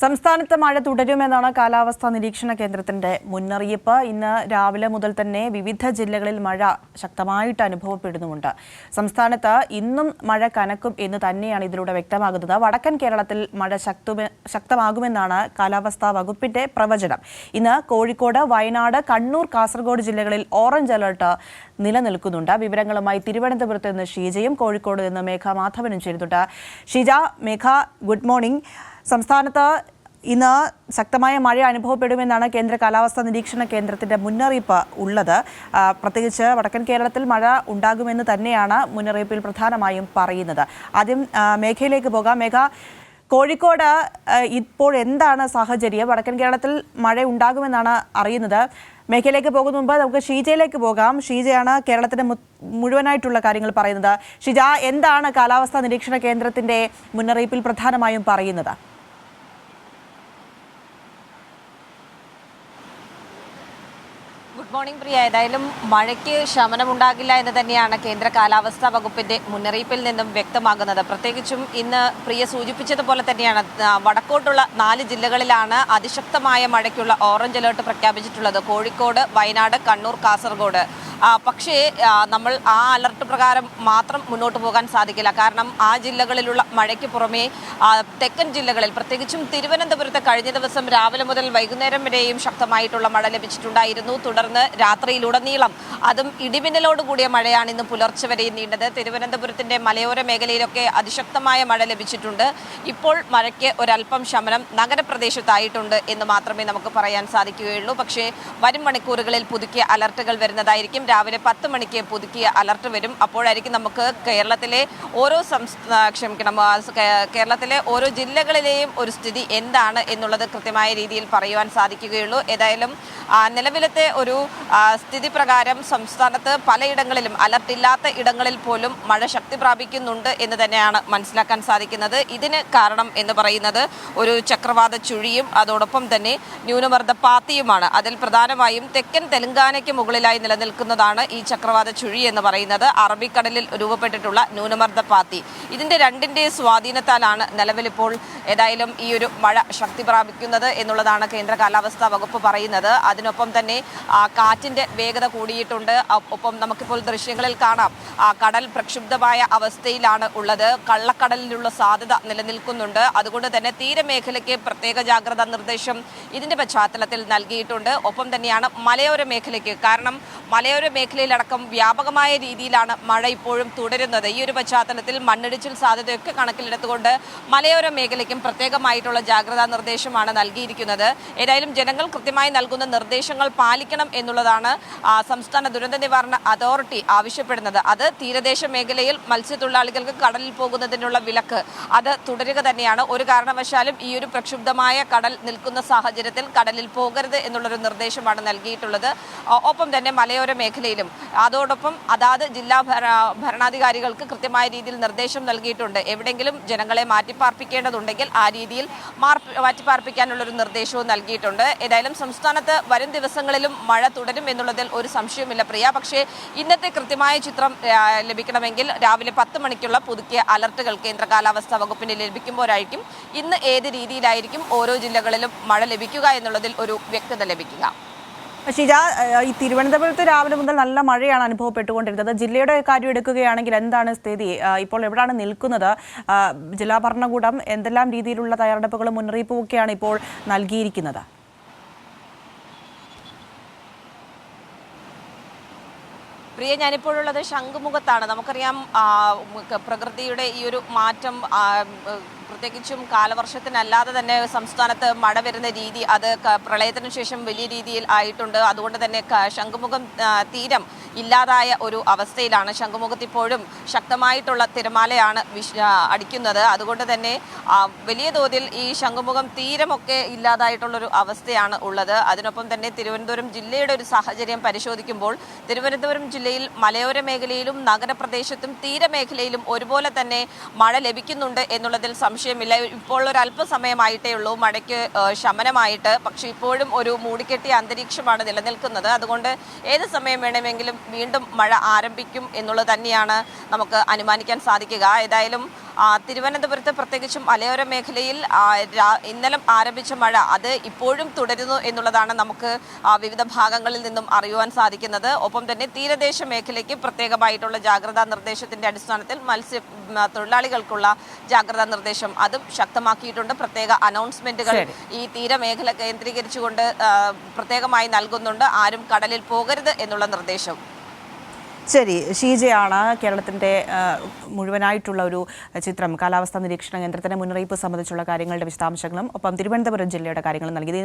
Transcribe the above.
സംസ്ഥാനത്ത് മഴ തുടരുമെന്നാണ് കാലാവസ്ഥാ നിരീക്ഷണ കേന്ദ്രത്തിന്റെ മുന്നറിയിപ്പ്. ഇന്ന് രാവിലെ മുതൽ തന്നെ വിവിധ ജില്ലകളിൽ മഴ ശക്തമായിട്ട് അനുഭവപ്പെടുന്നുമുണ്ട്. സംസ്ഥാനത്ത് ഇന്നും മഴ കനക്കും എന്ന് തന്നെയാണ് ഇതിലൂടെ വ്യക്തമാകുന്നത്. വടക്കൻ കേരളത്തിൽ മഴ ശക്തുമെ- ശക്തമാകുമെന്നാണ് കാലാവസ്ഥാ വകുപ്പിന്റെ പ്രവചനം. ഇന്ന് കോഴിക്കോട് വയനാട് കണ്ണൂർ കാസർഗോഡ് ജില്ലകളിൽ ഓറഞ്ച് അലർട്ട് നിലനിൽക്കുന്നുണ്ട്. വിവരങ്ങളുമായി തിരുവനന്തപുരത്ത് നിന്ന് ഷീജയും കോഴിക്കോട് നിന്ന് മേഘ മാധവനും ചേരുന്നുണ്ട്. ഷീജ മേഘ ഗുഡ് മോർണിംഗ്. സംസ്ഥാനത്ത് ഇന്ന് ശക്തമായ മഴ അനുഭവപ്പെടുമെന്നാണ് കേന്ദ്ര കാലാവസ്ഥാ നിരീക്ഷണ കേന്ദ്രത്തിന്റെ മുന്നറിയിപ്പ് ഉള്ളത്. പ്രത്യേകിച്ച് വടക്കൻ കേരളത്തിൽ മഴ ഉണ്ടാകുമെന്ന് തന്നെയാണ് മുന്നറിയിപ്പിൽ പ്രധാനമായും പറയുന്നത്. ആദ്യം മേഘയിലേക്ക് പോകാം. മേഘ കോഴിക്കോട് ഇപ്പോൾ എന്താണ് സാഹചര്യം? വടക്കൻ കേരളത്തിൽ മഴ ഉണ്ടാകുമെന്നാണ് അറിയുന്നത്. മേഖലയിലേക്ക് പോകുന്ന മുമ്പ് നമുക്ക് ഷീജയിലേക്ക് പോകാം. ഷീജയാണ് കേരളത്തിന്റെ മുഴുവനായിട്ടുള്ള കാര്യങ്ങൾ പറയുന്നത്. ഷിജ എന്താണ് കാലാവസ്ഥാ നിരീക്ഷണ കേന്ദ്രത്തിന്റെ മുന്നറിയിപ്പിൽ പ്രധാനമായും പറയുന്നത്? Good morning Priya. ഏതായാലും മഴയ്ക്ക് ശമനമുണ്ടാകില്ല എന്ന് തന്നെയാണ് കേന്ദ്ര കാലാവസ്ഥാ വകുപ്പിന്റെ മുന്നറിയിപ്പിൽ നിന്നും വ്യക്തമാകുന്നത്. പ്രത്യേകിച്ചും ഇന്ന് പ്രിയ സൂചിപ്പിച്ചതുപോലെ തന്നെയാണ് വടക്കോട്ടുള്ള നാല് ജില്ലകളിലാണ് അതിശക്തമായ മഴയ്ക്കുള്ള ഓറഞ്ച് അലേർട്ട് പ്രഖ്യാപിച്ചിട്ടുള്ളത്. കോഴിക്കോട് വയനാട് കണ്ണൂർ കാസർഗോഡ്. പക്ഷേ നമ്മൾ ആ അലർട്ട് പ്രകാരം മാത്രം മുന്നോട്ട് പോകാൻ സാധിക്കില്ല. കാരണം ആ ജില്ലകളിലുള്ള മഴയ്ക്ക് പുറമേ തെക്കൻ ജില്ലകളിൽ പ്രത്യേകിച്ചും തിരുവനന്തപുരത്ത് കഴിഞ്ഞ ദിവസം രാവിലെ മുതൽ വൈകുന്നേരം വരെയും ശക്തമായിട്ടുള്ള മഴ ലഭിച്ചിട്ടുണ്ടായിരുന്നു. തുടർന്ന് രാത്രിയിലുടനീളം. അതും ഇടിമിന്നലോട് കൂടിയ മഴയാണ് ഇന്ന് പുലർച്ചെ വരെ നീണ്ടത്. തിരുവനന്തപുരത്തിന്റെ മലയോര മേഖലയിലൊക്കെ അതിശക്തമായ മഴ ലഭിച്ചിട്ടുണ്ട്. ഇപ്പോൾ മഴയ്ക്ക് ഒരല്പം ശമനം നഗരപ്രദേശത്തായിട്ടുണ്ട് എന്ന് മാത്രമേ നമുക്ക് പറയാൻ സാധിക്കുകയുള്ളൂ. പക്ഷേ വരും മണിക്കൂറുകളിൽ പുതുക്കിയ അലർട്ടുകൾ വരുന്നതായിരിക്കും. രാവിലെ പത്ത് മണിക്ക് പുതുക്കിയ അലർട്ട് വരും. അപ്പോഴായിരിക്കും നമുക്ക് കേരളത്തിലെ ഓരോ സംസ്ഥാന ക്ഷമിക്കണം കേരളത്തിലെ ഓരോ ജില്ലകളിലെയും ഒരു സ്ഥിതി എന്താണ് എന്നുള്ളത് കൃത്യമായ രീതിയിൽ പറയുവാൻ സാധിക്കുകയുള്ളൂ. ഏതായാലും നിലവിലത്തെ ഒരു സ്ഥിതി പ്രകാരം സംസ്ഥാനത്ത് പലയിടങ്ങളിലും അലർട്ട് ഇല്ലാത്ത ഇടങ്ങളിൽ പോലും മഴ ശക്തി പ്രാപിക്കുന്നുണ്ട് എന്ന് തന്നെയാണ് മനസ്സിലാക്കാൻ സാധിക്കുന്നത്. ഇതിന് കാരണം എന്ന് പറയുന്നത് ഒരു ചക്രവാത ചുഴിയും അതോടൊപ്പം തന്നെ ന്യൂനമർദ്ദ പാത്തിയുമാണ്. അതിൽ പ്രധാനമായും തെക്കൻ തെലങ്കാനയ്ക്ക് മുകളിലായി നിലനിൽക്കുന്നതാണ് ഈ ചക്രവാത ചുഴി എന്ന് പറയുന്നത്. അറബിക്കടലിൽ രൂപപ്പെട്ടിട്ടുള്ള ന്യൂനമർദ്ദ പാത്തി. ഇതിന്റെ രണ്ടിന്റെ സ്വാധീനത്താലാണ് നിലവിലിപ്പോൾ ഏതായാലും ഈ ഒരു മഴ ശക്തി പ്രാപിക്കുന്നത് എന്നുള്ളതാണ് കേന്ദ്ര കാലാവസ്ഥാ വകുപ്പ് പറയുന്നത്. അതിനൊപ്പം തന്നെ കാറ്റിന്റെ വേഗത കൂടിയിട്ടുണ്ട്. ഒപ്പം നമുക്കിപ്പോൾ ദൃശ്യങ്ങളിൽ കാണാം. ആ, കടൽ പ്രക്ഷുബ്ധമായ അവസ്ഥയിലാണ് ഉള്ളത്. കള്ളക്കടലിനുള്ള സാധ്യത നിലനിൽക്കുന്നുണ്ട്. അതുകൊണ്ട് തന്നെ തീരമേഖലയ്ക്ക് പ്രത്യേക ജാഗ്രതാ നിർദ്ദേശം ഇതിന്റെ പശ്ചാത്തലത്തിൽ നൽകിയിട്ടുണ്ട്. ഒപ്പം തന്നെയാണ് മലയോര മേഖലയ്ക്ക്. കാരണം മലയോര മേഖലയിലടക്കം വ്യാപകമായ രീതിയിലാണ് മഴ ഇപ്പോഴും തുടരുന്നത്. ഈ ഒരു പശ്ചാത്തലത്തിൽ മണ്ണിടിച്ചിൽ സാധ്യതയൊക്കെ കണക്കിലെടുത്തുകൊണ്ട് മലയോര മേഖലയ്ക്കും പ്രത്യേകമായിട്ടുള്ള ജാഗ്രതാ നിർദ്ദേശമാണ് നൽകിയിരിക്കുന്നത്. ഏതായാലും ജനങ്ങൾ കൃത്യമായി നൽകുന്ന നിർദ്ദേശങ്ങൾ പാലിക്കണം എന്നുള്ളതാണ് സംസ്ഥാന ദുരന്ത നിവാരണ അതോറിറ്റി ആവശ്യപ്പെടുന്നത്. അത് തീരദേശ മേഖലയിൽ മത്സ്യത്തൊഴിലാളികൾക്ക് കടലിൽ പോകുന്നതിനുള്ള വിലക്ക്. അത് തുടരുക തന്നെയാണ്. ഒരു കാരണവശാലും ഈ ഒരു പ്രക്ഷുബ്ധമായ കടൽ നിൽക്കുന്ന സാഹചര്യത്തിൽ കടലിൽ പോകരുത് എന്നുള്ളൊരു നിർദ്ദേശമാണ് നൽകിയിട്ടുള്ളത്. ഒപ്പം തന്നെ മലയോര മേഖലയിലും. അതോടൊപ്പം അതാത് ജില്ലാ ഭരണാധികാരികൾക്ക് കൃത്യമായ രീതിയിൽ നിർദ്ദേശം നൽകിയിട്ടുണ്ട്. എവിടെയെങ്കിലും ജനങ്ങളെ മാറ്റിപ്പാർപ്പിക്കേണ്ടതുണ്ടെങ്കിൽ ആ രീതിയിൽ മാറ്റിപ്പാർപ്പിക്കാനുള്ളൊരു നിർദ്ദേശവും നൽകിയിട്ടുണ്ട്. ഏതായാലും സംസ്ഥാനത്ത് വരും ദിവസങ്ങളിലും മഴ തുടരും എന്നുള്ളതിൽ ഒരു സംശയവുമില്ല. പ്രിയ പക്ഷേ ഇന്നത്തെ കൃത്യമായ ചിത്രം ലഭിക്കണമെങ്കിൽ രാവിലെ പത്ത് മണിക്കുള്ള പുതുക്കിയ അലർട്ടുകൾ കേന്ദ്ര കാലാവസ്ഥാ വകുപ്പിന് ലഭിക്കുമ്പോഴായിരിക്കും ഇന്ന് ഏത് രീതിയിലായിരിക്കും ഓരോ ജില്ലകളിലും മഴ ലഭിക്കുക എന്നുള്ളതിൽ ഒരു വ്യക്തത ലഭിക്കുക. ഷിജ ഈ തിരുവനന്തപുരത്ത് രാവിലെ മുതൽ നല്ല മഴയാണ് അനുഭവപ്പെട്ടുകൊണ്ടിരുന്നത്. ജില്ലയുടെ കാര്യം എടുക്കുകയാണെങ്കിൽ എന്താണ് സ്ഥിതി? ഇപ്പോൾ എവിടെയാണ് നിൽക്കുന്നത്? ജില്ലാ ഭരണകൂടം എന്തെല്ലാം രീതിയിലുള്ള തയ്യാറെടുപ്പുകളും മുന്നറിയിപ്പും ഒക്കെയാണ് ഇപ്പോൾ നൽകിയിരിക്കുന്നത്? പ്രിയ ഞാനിപ്പോഴുള്ളത് ശംഖുമുഖത്താണ്. നമുക്കറിയാം പ്രകൃതിയുടെ ഈ ഒരു മാറ്റം പ്രത്യേകിച്ചും കാലവർഷത്തിനല്ലാതെ തന്നെ സംസ്ഥാനത്ത് മഴ വരുന്ന രീതി അത് പ്രളയത്തിന് ശേഷം വലിയ രീതിയിൽ ആയിട്ടുണ്ട്. അതുകൊണ്ട് തന്നെ ശംഖുമുഖം തീരം ഇല്ലാതായ ഒരു അവസ്ഥയിലാണ് ശംഖുമുഖത്ത് ഇപ്പോഴും ശക്തമായിട്ടുള്ള തിരമാലയാണ് അടിക്കുന്നത്. അതുകൊണ്ട് തന്നെ വലിയ തോതിൽ ഈ ശംഖുമുഖം തീരമൊക്കെ ഇല്ലാതായിട്ടുള്ളൊരു അവസ്ഥയാണ് ഉള്ളത്. അതിനൊപ്പം തന്നെ തിരുവനന്തപുരം ജില്ലയുടെ ഒരു സാഹചര്യം പരിശോധിക്കുമ്പോൾ തിരുവനന്തപുരം ജില്ലയിൽ മലയോര മേഖലയിലും നഗരപ്രദേശത്തും തീരമേഖലയിലും ഒരുപോലെ തന്നെ മഴ ലഭിക്കുന്നുണ്ട് എന്നുള്ളതിൽ സംശയമില്ല. ഇപ്പോൾ ഒരു അല്പസമയമായിട്ടേ ഉള്ളൂ. മഴയ്ക്ക് ശമനമായിട്ട്. പക്ഷേ ഇപ്പോഴും ഒരു മൂടിക്കെട്ടിയ അന്തരീക്ഷമാണ് നിലനിൽക്കുന്നത്. അതുകൊണ്ട് ഏത് സമയം വേണമെങ്കിലും വീണ്ടും മഴ ആരംഭിക്കും എന്നുള്ളത് തന്നെയാണ് നമുക്ക് അനുമാനിക്കാൻ സാധിക്കുക. ഏതായാലും തിരുവനന്തപുരത്ത് പ്രത്യേകിച്ചും മലയോര മേഖലയിൽ ഇന്നലെ ആരംഭിച്ച മഴ അത് ഇപ്പോഴും തുടരുന്നു എന്നുള്ളതാണ് നമുക്ക് വിവിധ ഭാഗങ്ങളിൽ നിന്നും അറിയുവാൻ സാധിക്കുന്നത്. ഒപ്പം തന്നെ തീരദേശ മേഖലയ്ക്ക് പ്രത്യേകമായിട്ടുള്ള ജാഗ്രതാ നിർദ്ദേശത്തിന്റെ അടിസ്ഥാനത്തിൽ മത്സ്യ തൊഴിലാളികൾക്കുള്ള ജാഗ്രതാ നിർദ്ദേശം അതും ശക്തമാക്കിയിട്ടുണ്ട്. പ്രത്യേക അനൗൺസ്മെന്റുകൾ ഈ തീരമേഖല കേന്ദ്രീകരിച്ചുകൊണ്ട് പ്രത്യേകമായി നൽകുന്നുണ്ട്. ആരും കടലിൽ പോകരുത് എന്നുള്ള നിർദ്ദേശം. ശരി ഷീജയാണ് കേരളത്തിന്റെ മുഴുവനായിട്ടുള്ള ഒരു ചിത്രം കാലാവസ്ഥാ നിരീക്ഷണ കേന്ദ്രത്തിന്റെ മുന്നറിയിപ്പ് സംബന്ധിച്ചുള്ള കാര്യങ്ങളുടെ വിശദാംശങ്ങളും ഒപ്പം തിരുവനന്തപുരം ജില്ലയുടെ കാര്യങ്ങളും നൽകിയത്